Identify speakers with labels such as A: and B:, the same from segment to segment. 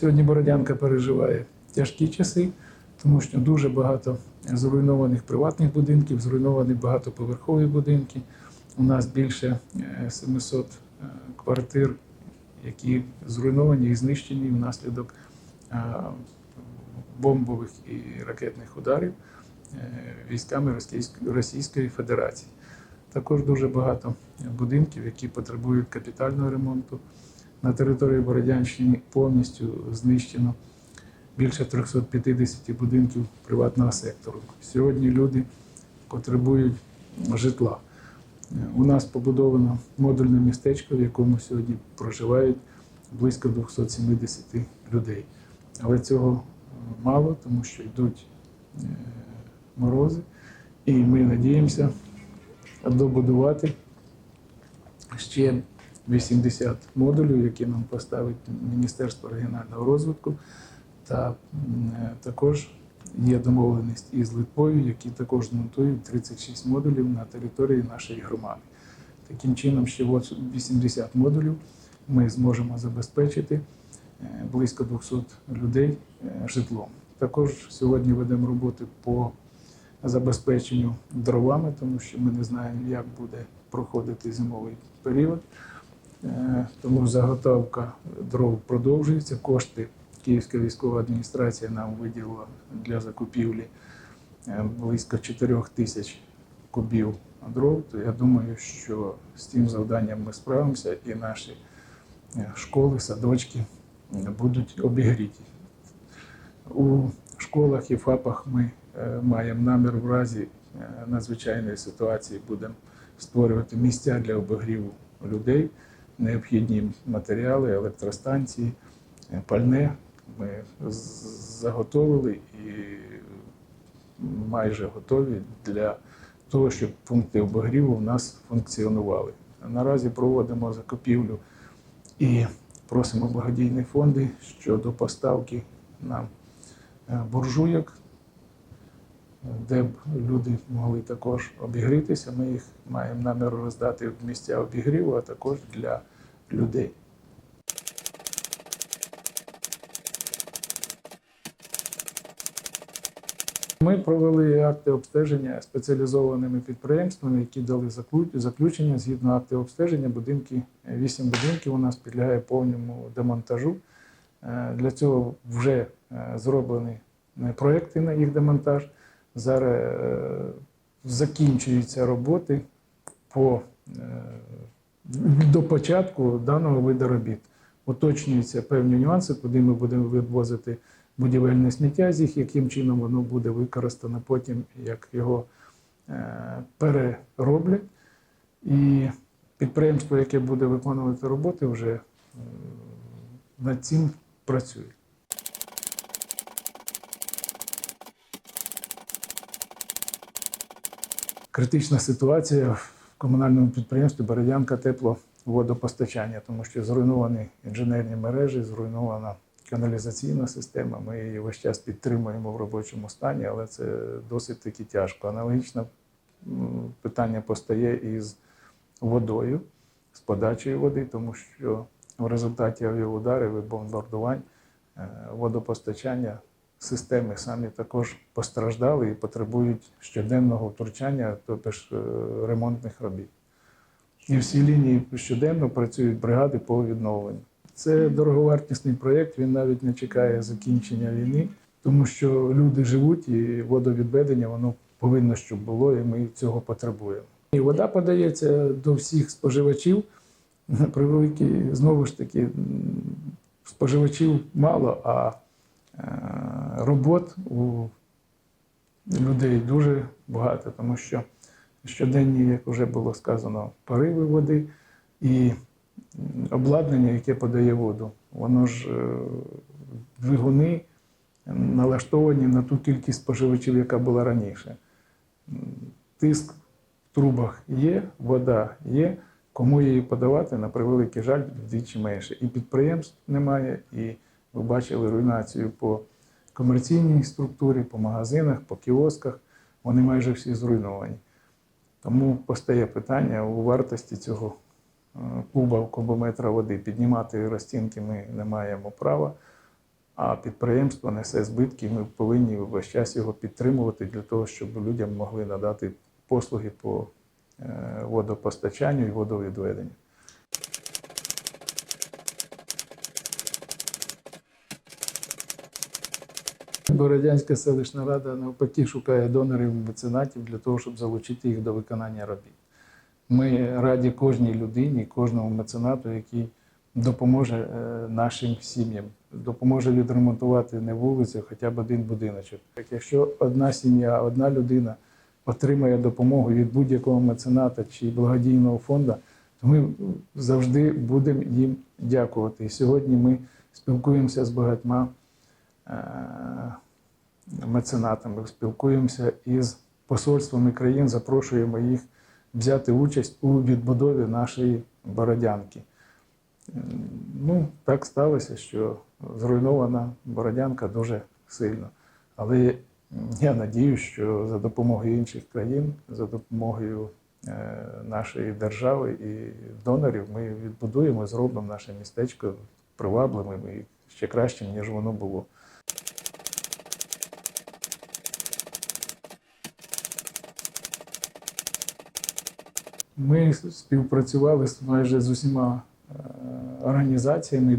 A: Сьогодні Бородянка переживає тяжкі часи, тому що дуже багато зруйнованих приватних будинків, зруйновані багатоповерхові будинки. У нас більше е, 700 е, квартир, які зруйновані і знищені внаслідок е, бомбових і ракетних ударів е, військами Російської Федерації. Також дуже багато будинків, які потребують капітального ремонту. На території Бородянщини повністю знищено більше 350 будинків приватного сектору. Сьогодні люди потребують житла. У нас побудовано модульне містечко, в якому сьогодні проживають близько 270 людей. Але цього е, мало, тому що йдуть е, морози, і ми надіємося добудувати ще 80 модулів, які нам поставить Міністерство регіонального розвитку. Та е, також є домовленість із Литвою, які також змонтують 36 модулів на території нашої громади. Таким чином, ще 80 модулів ми зможемо забезпечити е, близько 200 людей е, житлом. Також сьогодні ведемо роботи по забезпеченню дровами, тому що ми не знаємо, як буде проходити зимовий період. Е, Тому заготовка дров продовжується. Кошти Київська військова адміністрація нам виділила для закупівлі е, близько 4 тисяч кубів дров. То я думаю, що з цим завданням ми справимося і наші е, школи, садочки будуть обігріті. У школах і ФАПах ми маємо намір в разі надзвичайної ситуації будемо створювати місця для обігріву людей, необхідні матеріали, електростанції, е, пальне. Ми заготовили і майже готові для того, щоб пункти обігріву в нас функціонували. Наразі проводимо закупівлю і просимо благодійні фонди щодо поставки нам е, буржуйок, де б люди могли також обігрітися. Ми їх маємо намір роздати в місця обігріву, а також для людей. Ми провели акти обстеження спеціалізованими підприємствами, які дали заключення згідно акти обстеження. Будинки, вісім будинків у нас підлягає повному демонтажу. Е, Для цього вже е, зроблені е, проекти на їх демонтаж. Зараз е, закінчуються роботи по, е, до початку даного виду робіт. Уточнюються певні нюанси, куди ми будемо вивозити будівельне сміття, з їх яким чином воно буде використано потім, як його е, перероблять. І підприємство, яке буде виконувати роботи, вже над цим працює. Критична ситуація в комунальному підприємстві Бородянка тепловодопостачання, тому що зруйновані інженерні мережі, зруйнована каналізаційна система. Ми її весь час підтримуємо в робочому стані, але це досить таки тяжко. Аналогічно м, питання постає із водою, з подачею води, тому що в результаті авіаударів і бомбардувань е, водопостачання системи самі також постраждали і потребують щоденного втручання, тобто ж е, ремонтних робіт. І всі лінії щоденно працюють бригади по відновленню. Це дороговартісний проєкт, він навіть не чекає закінчення війни, тому що люди живуть і водовідведення воно повинно щоб було, і ми цього потребуємо. І вода подається до всіх споживачів. На превеликий, знову ж таки, споживачів мало, а е, робот у людей дуже багато, тому що щоденні, як вже було сказано, пориви води і обладнання, яке подає воду, воно ж е, двигуни налаштовані на ту кількість споживачів, яка була раніше. Тиск в трубах є, вода є. Кому її подавати, на превеликий жаль, вдвічі менше. І підприємств немає, і ви бачили руйнацію по комерційній структурі, по магазинах, по кіосках. Вони майже всі зруйновані. Тому постає питання у вартості цього е, куба кубометра води. Піднімати розцінки ми не маємо права. а підприємство несе збитки, і ми повинні весь час його підтримувати для того, щоб людям могли надати послуги по е, водопостачанню і водовідведенню. Бородянська селищна рада навпаки шукає донорів меценатів для того, щоб залучити їх до виконання робіт. Ми раді кожній людині, кожному меценату, який допоможе е, нашим сім'ям, допоможе відремонтувати не вулицю, хоча б один будиночок. Якщо одна сім'я, одна людина отримає допомогу від будь-якого мецената чи благодійного фонду, то ми завжди будемо їм дякувати. І сьогодні ми спілкуємося з багатьма меценатами, спілкуємося із посольствами країн, запрошуємо їх взяти участь у відбудові нашої бородянки. Ну, так сталося, що зруйнована бородянка дуже сильно. Але я надію, що за допомогою інших країн, за допомогою е, нашої держави і донорів ми відбудуємо, зробимо наше містечко привабливим і ще кращим, ніж воно було. Ми співпрацювали майже з усіма е, організаціями і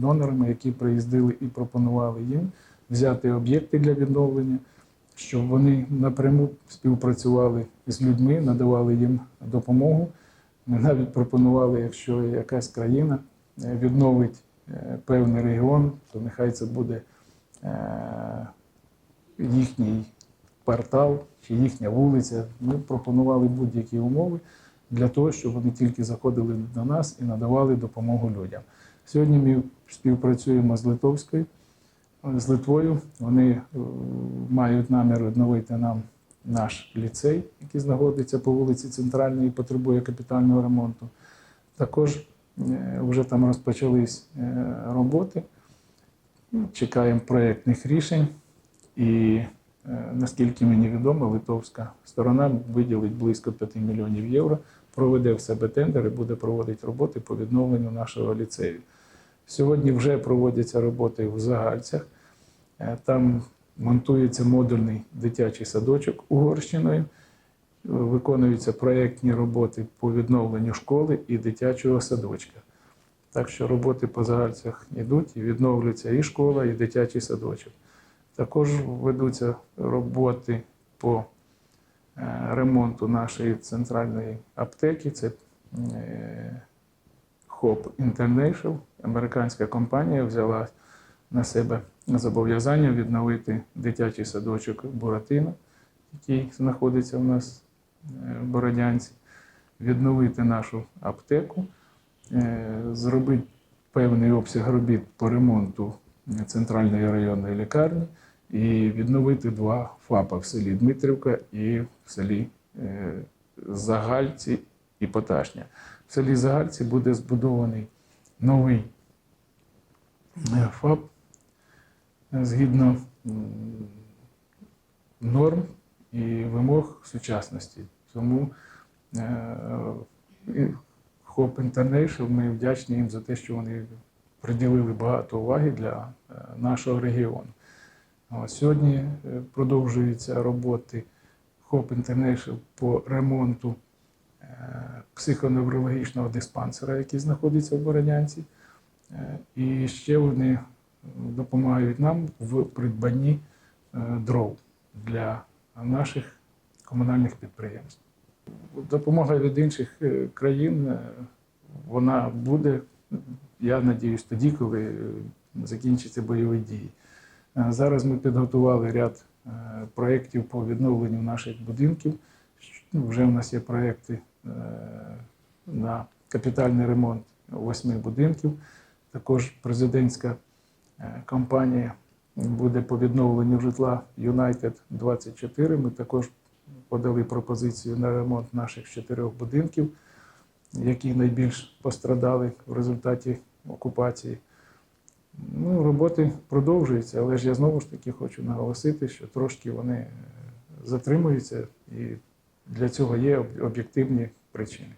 A: донорами, які приїздили і пропонували їм взяти об'єкти для відновлення, щоб вони напряму співпрацювали з людьми, надавали їм допомогу. Ми навіть пропонували, якщо якась країна е, відновить е, певний регіон, то нехай це буде їхній квартал чи їхня вулиця. Ми пропонували будь-які умови для того, щоб вони тільки заходили до нас і надавали допомогу людям. Сьогодні ми співпрацюємо з Литовською, з Литвою. Вони е, мають намір відновити нам наш ліцей, який знаходиться по вулиці Центральній і потребує капітального ремонту. Також е, вже там розпочались е, роботи. Чекаємо проєктних рішень. І наскільки мені відомо, литовська сторона виділить близько 5 мільйонів євро, проведе в себе тендер і буде проводити роботи по відновленню нашого ліцею. Сьогодні вже проводяться роботи в Загальцях. Е, Там монтується модульний дитячий садочок Угорщиною. Виконуються проєктні роботи по відновленню школи і дитячого садочка. Так що роботи по загальцях йдуть і відновлюється і школа, і дитячий садочок. Також ведуться роботи по е, ремонту нашої центральної аптеки. Це е, Hope International. Американська компанія взяла на себе зобов'язання відновити дитячий садочок Буратино, який знаходиться у нас е, в Бородянці, відновити нашу аптеку, зробити певний обсяг робіт по ремонту центральної районної лікарні і відновити два ФАПа в селі Дмитрівка і в селі е, Загальці і Поташня. В селі Загальці буде збудований новий е, ФАП е, згідно норм і вимог сучасності. Тому Hope International, ми вдячні їм за те, що вони приділили багато уваги для нашого регіону. Сьогодні е, продовжуються роботи Hope International по ремонту е, психоневрологічного диспансера, який знаходиться в Бородянці. Е, І ще вони допомагають нам в придбанні дров для наших комунальних підприємств. Допомога від інших країн вона буде, я надіюсь, тоді, коли закінчаться бойові дії. Е, Зараз ми підготували ряд е, проєктів по відновленню наших будинків. Ну, Вже в нас є проєкти е, на капітальний ремонт восьми будинків. Також президентська кампанія буде по відновленню житла United 24. Ми також подали пропозицію на ремонт наших чотирьох будинків, які найбільш пострадали в результаті окупації. Ну, роботи продовжуються, але ж я знову ж таки хочу наголосити, що трошки вони е, затримуються, і для цього є об'єктивні причини.